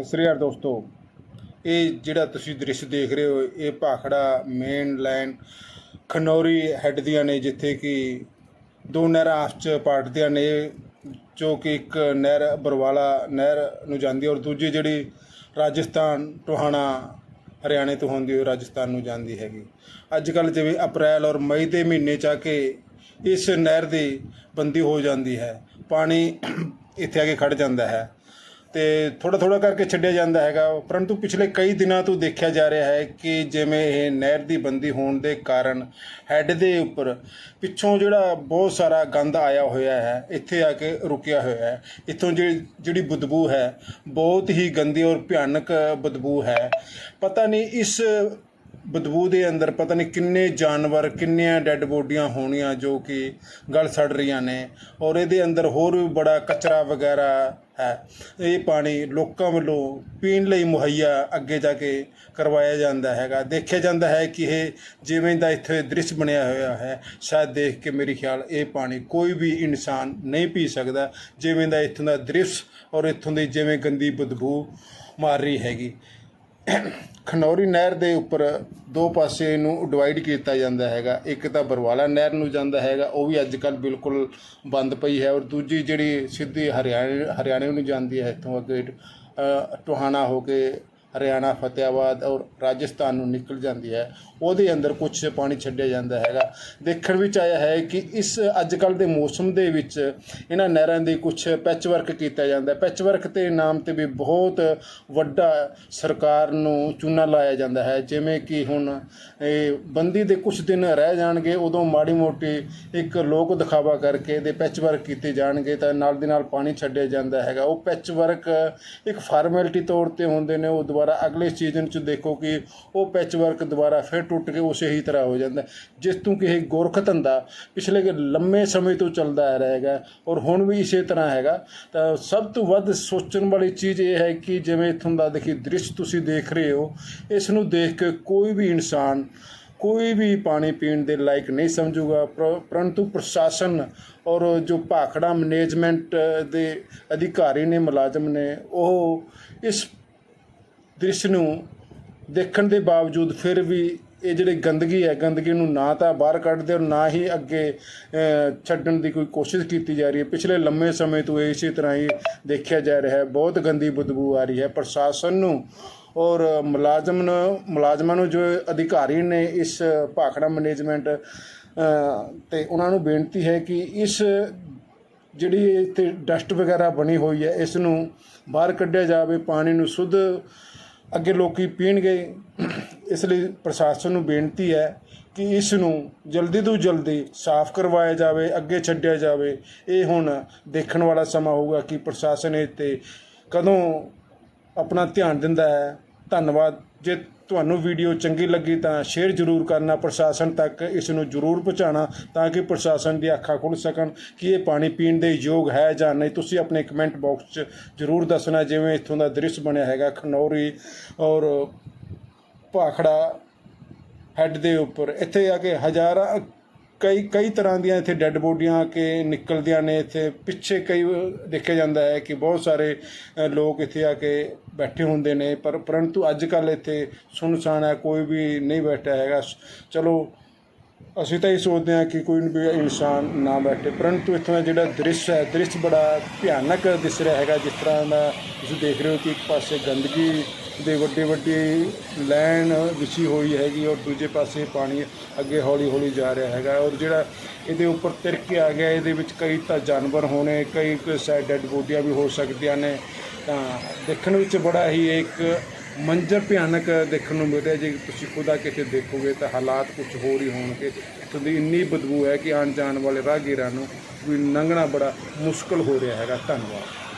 ਸਤਿ ਸ੍ਰੀ ਅਕਾਲ ਦੋਸਤੋ। ਇਹ ਜਿਹੜਾ ਤੁਸੀਂ ਦ੍ਰਿਸ਼ ਦੇਖ ਰਹੇ ਹੋ, ਇਹ Bhakra main line Khanauri head ਦੀਆਂ ਨੇ, ਜਿੱਥੇ ਕਿ ਦੋ ਨਹਿਰਾਂ ਆਪਸ 'ਚ ਪਾਟਦੀਆਂ ਨੇ, ਜੋ ਕਿ ਇੱਕ ਨਹਿਰ ਬਰਵਾਲਾ ਨਹਿਰ ਨੂੰ ਜਾਂਦੀ ਹੈ ਔਰ ਦੂਜੀ ਜਿਹੜੀ ਰਾਜਸਥਾਨ, ਟੋਹਾਣਾ, ਹਰਿਆਣੇ ਤੋਂ ਹੁੰਦੀ ਹੋਈ ਰਾਜਸਥਾਨ ਨੂੰ ਜਾਂਦੀ ਹੈਗੀ। ਅੱਜ ਕੱਲ੍ਹ ਜਿਵੇਂ ਅਪ੍ਰੈਲ ਔਰ ਮਈ ਦੇ ਮਹੀਨੇ 'ਚ ਆ ਕੇ ਇਸ ਨਹਿਰ ਦੀ ਬੰਦੀ ਹੋ ਜਾਂਦੀ ਹੈ। ਪਾਣੀ ਇੱਥੇ ਆ ਕੇ ਖੜ ਜਾਂਦਾ ਹੈ। ਤੇ ਥੋੜਾ ਥੋੜਾ ਕਰਕੇ ਛੱਡਿਆ ਜਾਂਦਾ ਹੈਗਾ। ਪਰੰਤੂ ਪਿਛਲੇ ਕਈ ਦਿਨਾਂ ਤੋਂ ਦੇਖਿਆ ਜਾ ਰਿਹਾ ਹੈ ਕਿ ਜਿਵੇਂ ਇਹ ਨਹਿਰ ਦੀ ਬੰਦੀ ਹੋਣ ਦੇ ਕਾਰਨ ਹੈੱਡ ਦੇ ਉੱਪਰ ਪਿੱਛੋਂ ਜਿਹੜਾ ਬਹੁਤ ਸਾਰਾ ਗੰਦ ਆਇਆ ਹੋਇਆ ਹੈ, ਇੱਥੇ ਆ ਕੇ ਰੁਕਿਆ ਹੋਇਆ ਹੈ। ਇੱਥੋਂ ਜਿਹੜੀ ਜਿਹੜੀ ਬਦਬੂ ਹੈ, ਬਹੁਤ ਹੀ ਗੰਦੀ ਔਰ ਭਿਆਨਕ ਬਦਬੂ ਹੈ। ਪਤਾ ਨਹੀਂ ਇਸ ਬਦਬੂ ਦੇ ਅੰਦਰ ਪਤਾ ਨਹੀਂ ਕਿੰਨੇ ਜਾਨਵਰ, ਕਿੰਨੀਆਂ ਡੈੱਡ ਬੋਡੀਆਂ ਹੋਣੀਆਂ ਜੋ ਕਿ ਗਲ ਸੜ ਰਹੀਆਂ ਨੇ ਔਰ ਇਹਦੇ ਅੰਦਰ ਹੋਰ ਵੀ ਬੜਾ ਕਚਰਾ ਵਗੈਰਾ ਹੈ। ਇਹ ਪਾਣੀ ਲੋਕਾਂ ਵੱਲੋਂ ਪੀਣ ਲਈ ਮੁਹੱਈਆ ਅੱਗੇ ਜਾ ਕੇ ਕਰਵਾਇਆ ਜਾਂਦਾ ਹੈਗਾ। ਦੇਖਿਆ ਜਾਂਦਾ ਹੈ ਕਿ ਇਹ ਜਿਵੇਂ ਦਾ ਇੱਥੇ ਦ੍ਰਿਸ਼ ਬਣਿਆ ਹੋਇਆ ਹੈ, ਸ਼ਾਇਦ ਦੇਖ ਕੇ ਮੇਰੀ ਖਿਆਲ ਇਹ ਪਾਣੀ ਕੋਈ ਵੀ ਇਨਸਾਨ ਨਹੀਂ ਪੀ ਸਕਦਾ, ਜਿਵੇਂ ਦਾ ਇੱਥੋਂ ਦਾ ਦ੍ਰਿਸ਼ ਔਰ ਇੱਥੋਂ ਦੀ ਜਿਵੇਂ ਗੰਦੀ ਬਦਬੂ ਮਾਰ ਰਹੀ ਹੈਗੀ। ਖਨੌਰੀ ਨਹਿਰ ਦੇ ਉੱਪਰ ਦੋ ਪਾਸੇ ਨੂੰ ਡਿਵਾਈਡ ਕੀਤਾ ਜਾਂਦਾ ਹੈਗਾ। ਇੱਕ ਤਾਂ ਬਰਵਾਲਾ ਨਹਿਰ ਨੂੰ ਜਾਂਦਾ ਹੈਗਾ ਉਹ ਵੀ ਅੱਜ ਕੱਲ ਬਿਲਕੁਲ ਬੰਦ ਪਈ ਹੈ ਔਰ ਦੂਜੀ ਜਿਹੜੀ ਸਿੱਧੀ ਹਰਿਆਣੇ ਹਰਿਆਣੇ ਨੂੰ ਜਾਂਦੀ ਹੈ ਇੱਥੋਂ ਅੱਗੇ ਅ, ਟੋਹਾਣਾ ਹੋ ਕੇ ਹਰਿਆਣਾ, ਫਤਿਆਬਾਦ ਔਰ ਰਾਜਸਥਾਨ ਨੂੰ ਨਿਕਲ ਜਾਂਦੀ ਹੈ। ਉਹਦੇ ਅੰਦਰ ਕੁਝ ਪਾਣੀ ਛੱਡਿਆ ਜਾਂਦਾ ਹੈਗਾ। ਦੇਖਣ ਵਿੱਚ ਆਇਆ ਹੈ ਕਿ ਇਸ ਅੱਜ ਕੱਲ ਦੇ ਮੌਸਮ ਦੇ ਵਿੱਚ ਇਹਨਾਂ ਨਹਿਰਾਂ ਦੀ ਕੁਝ ਪੈਚਵਰਕ ਕੀਤਾ ਜਾਂਦਾ। ਪੈਚਵਰਕ ਦੇ ਨਾਮ ਤੇ ਵੀ ਬਹੁਤ ਵੱਡਾ ਸਰਕਾਰ ਨੂੰ ਚੂਨਾ ਲਾਇਆ ਜਾਂਦਾ ਹੈ। ਜਿਵੇਂ ਕਿ ਹੁਣ ਇਹ ਬੰਦੀ ਦੇ ਕੁਝ ਦਿਨ ਰਹਿ ਜਾਣਗੇ, ਉਦੋਂ ਮਾੜੀ ਮੋਟੀ ਇੱਕ ਲੋਕ ਦਿਖਾਵਾ ਕਰਕੇ ਦੇ ਪੈਚ ਵਰਕ ਕੀਤੇ ਜਾਣਗੇ ਤਾਂ ਨਾਲ ਦੀ ਨਾਲ ਪਾਣੀ ਛੱਡਿਆ ਜਾਂਦਾ ਹੈਗਾ। ਉਹ ਪੈਚ ਵਰਕ ਇੱਕ ਫਾਰਮੈਲਿਟੀ ਤੌਰ ਤੇ ਹੁੰਦੇ ਨੇ, ਉਹ ਦੁਬਾਰਾ ਅਗਲੇ ਸੀਜ਼ਨ 'ਚ ਦੇਖੋ ਕਿ ਉਹ ਪੈਚ ਵਰਕ ਦੁਬਾਰਾ ਫਿਰ ਟੁੱਟ ਕੇ ਉਸੇ ਹੀ ਤਰ੍ਹਾਂ ਹੋ ਜਾਂਦਾ। ਜਿਸ ਤੋਂ ਕਿ ਇਹ ਗੋਰਖ ਧੰਦਾ ਪਿਛਲੇ ਲੰਮੇ ਸਮੇਂ ਤੋਂ ਚੱਲਦਾ ਆ ਰਿਹਾ ਹੈਗਾ ਔਰ ਹੁਣ ਵੀ ਇਸੇ ਤਰ੍ਹਾਂ ਹੈਗਾ। ਤਾਂ ਸਭ ਤੋਂ ਵੱਧ ਸੋਚਣ ਵਾਲੀ ਚੀਜ਼ ਇਹ ਹੈ ਕਿ ਜਿਵੇਂ ਇੱਥੋਂ ਦਾ ਦੇਖੀ ਦ੍ਰਿਸ਼ ਤੁਸੀਂ ਦੇਖ ਰਹੇ ਹੋ, ਇਸ ਨੂੰ ਦੇਖ ਕੇ ਕੋਈ ਵੀ ਇਨਸਾਨ ਕੋਈ ਵੀ ਪਾਣੀ ਪੀਣ ਦੇ ਲਾਇਕ ਨਹੀਂ ਸਮਝੂਗਾ। ਪਰ- ਪਰੰਤੂ ਪ੍ਰਸ਼ਾਸਨ ਔਰ ਜੋ ਭਾਖੜਾ ਮੈਨੇਜਮੈਂਟ ਦੇ ਅਧਿਕਾਰੀ ਨੇ, ਮੁਲਾਜ਼ਮ ਨੇ, ਉਹ ਇਸ ਦ੍ਰਿਸ਼ ਨੂੰ ਦੇਖਣ ਦੇ ਬਾਵਜੂਦ ਫਿਰ ਵੀ ਇਹ ਜਿਹੜੀ ਗੰਦਗੀ ਹੈ ਗੰਦਗੀ ਨੂੰ ਨਾ ਤਾਂ ਬਾਹਰ ਕੱਢਦੇ ਔਰ ਨਾ ਹੀ ਅੱਗੇ ਛੱਡਣ ਦੀ ਕੋਈ ਕੋਸ਼ਿਸ਼ ਕੀਤੀ ਜਾ ਰਹੀ ਹੈ। ਪਿਛਲੇ ਲੰਮੇ ਸਮੇਂ ਤੋਂ ਇਹ ਇਸੇ ਤਰ੍ਹਾਂ ਹੀ ਦੇਖਿਆ ਜਾ ਰਿਹਾ ਹੈ। ਬਹੁਤ ਗੰਦੀ ਬਦਬੂ ਆ ਰਹੀ ਹੈ। ਪ੍ਰਸ਼ਾਸਨ ਨੂੰ ਔਰ ਮੁਲਾਜ਼ਮ ਨੂੰ ਮੁਲਾਜ਼ਮਾਂ ਨੂੰ ਜੋ ਅਧਿਕਾਰੀ ਨੇ ਇਸ ਭਾਖੜਾ ਮੈਨੇਜਮੈਂਟ ਅ, ਤੇ ਉਹਨਾਂ ਨੂੰ ਬੇਨਤੀ ਹੈ ਕਿ ਇਸ ਜਿਹੜੀ ਇੱਥੇ ਡਸਟ ਵਗੈਰਾ ਬਣੀ ਹੋਈ ਹੈ ਇਸ ਨੂੰ ਬਾਹਰ ਕੱਢਿਆ ਜਾਵੇ। ਪਾਣੀ ਨੂੰ ਸ਼ੁੱਧ ਅੱਗੇ ਲੋਕੀ ਪੀਣਗੇ। ਇਸ ਲਈ ਪ੍ਰਸ਼ਾਸਨ ਨੂੰ ਬੇਨਤੀ ਹੈ ਕਿ ਇਸ ਨੂੰ ਜਲਦੀ ਤੋਂ ਜਲਦੀ ਸਾਫ਼ ਕਰਵਾਇਆ ਜਾਵੇ, ਅੱਗੇ ਛੱਡਿਆ ਜਾਵੇ। ਇਹ ਹੁਣ ਦੇਖਣ ਵਾਲਾ ਸਮਾਂ ਹੋਊਗਾ ਕਿ ਪ੍ਰਸ਼ਾਸਨ ਇਹ ਤੇ ਕਦੋਂ ਆਪਣਾ ਧਿਆਨ ਦਿੰਦਾ ਹੈ। ਧੰਨਵਾਦ। ਜੇ ਤੁਹਾਨੂੰ ਵੀਡੀਓ ਚੰਗੀ ਲੱਗੀ ਤਾਂ ਸ਼ੇਅਰ ਜ਼ਰੂਰ ਕਰਨਾ, ਪ੍ਰਸ਼ਾਸਨ ਤੱਕ ਇਸ ਨੂੰ ਜ਼ਰੂਰ ਪਹੁੰਚਾਉਣਾ ਤਾਂ ਕਿ ਪ੍ਰਸ਼ਾਸਨ ਦੀ ਅੱਖਾਂ ਖੁੱਲ੍ਹ ਸਕਣ ਕਿ ਇਹ ਪਾਣੀ ਪੀਣ ਦੇ ਯੋਗ ਹੈ ਜਾਂ ਨਹੀਂ। ਤੁਸੀਂ ਆਪਣੇ ਕਮੈਂਟ ਬਾਕਸ 'ਚ ਜ਼ਰੂਰ ਦੱਸਣਾ, ਜਿਵੇਂ ਇੱਥੋਂ ਦਾ ਦ੍ਰਿਸ਼ ਬਣਿਆ ਹੈਗਾ, ਖਨੌਰੀ ਔਰ ਭਾਖੜਾ ਹੈੱਡ ਦੇ ਉੱਪਰ। ਇੱਥੇ ਆ ਕੇ ਹਜ਼ਾਰਾਂ ਕਈ ਕਈ ਤਰ੍ਹਾਂ ਦੀਆਂ ਇੱਥੇ ਡੈੱਡ ਬੋਡੀਆਂ ਆ ਕੇ ਨਿਕਲਦੀਆਂ ਨੇ ਇੱਥੇ। ਪਿੱਛੇ ਕਈ ਦੇਖਿਆ ਜਾਂਦਾ ਹੈ ਕਿ ਬਹੁਤ ਸਾਰੇ ਲੋਕ ਇੱਥੇ ਆ ਕੇ ਬੈਠੇ ਹੁੰਦੇ ਨੇ, ਪਰ ਪਰੰਤੂ ਅੱਜ ਕੱਲ ਇੱਥੇ ਸੁੰਨਸਾਨ ਹੈ, ਕੋਈ ਵੀ ਨਹੀਂ ਬੈਠਾ ਹੈਗਾ। ਚਲੋ, ਅਸੀਂ ਤਾਂ ਇਹ ਸੋਚਦੇ ਹਾਂ ਕਿ ਕੋਈ ਵੀ ਇਨਸਾਨ ਨਾ ਬੈਠੇ। ਪਰੰਤੂ ਇੱਥੋਂ ਦਾ ਜਿਹੜਾ ਦ੍ਰਿਸ਼ ਹੈ, ਦ੍ਰਿਸ਼ ਬੜਾ ਭਿਆਨਕ ਦਿਸ ਰਿਹਾ ਹੈਗਾ, ਜਿਸ ਤਰ੍ਹਾਂ ਦਾ ਤੁਸੀਂ ਦੇਖ ਰਹੇ ਹੋ ਕਿ ਇੱਕ ਪਾਸੇ ਗੰਦਗੀ ਦੇ ਵੱਡੇ ਵੱਡੇ ਲੈਣ ਵਿਛੀ ਹੋਈ ਹੈਗੀ ਔਰ ਦੂਜੇ ਪਾਸੇ ਪਾਣੀ ਅੱਗੇ ਹੌਲੀ ਹੌਲੀ ਜਾ ਰਿਹਾ ਹੈਗਾ ਔਰ ਜਿਹੜਾ ਇਹਦੇ ਉੱਪਰ ਤਿਰਕ ਆ ਗਿਆ, ਇਹਦੇ ਵਿੱਚ ਕਈ ਤਾਂ ਜਾਨਵਰ ਹੋਣੇ, ਕਈ ਸਾਈਡ ਡੈਡ ਬੋਡੀਆਂ ਵੀ ਹੋ ਸਕਦੀਆਂ ਨੇ। ਤਾਂ ਦੇਖਣ ਵਿੱਚ ਬੜਾ ਹੀ ਇੱਕ ਮੰਜ਼ਰ ਭਿਆਨਕ ਦੇਖਣ ਨੂੰ ਮਿਲ ਰਿਹਾ, ਜੇ ਤੁਸੀਂ ਖੁਦਾ ਕਿਤੇ ਦੇਖੋਗੇ ਤਾਂ ਹਾਲਾਤ ਕੁਝ ਹੋਰ ਹੀ ਹੋਣਗੇ। ਇੱਥੋਂ ਦੀ ਇੰਨੀ ਬਦਬੂ ਹੈ ਕਿ ਆਉਣ ਜਾਣ ਵਾਲੇ ਰਾਹਗੀਰਾਂ ਨੂੰ ਵੀ ਲੰਘਣਾ ਬੜਾ ਮੁਸ਼ਕਲ ਹੋ ਰਿਹਾ ਹੈਗਾ। ਧੰਨਵਾਦ।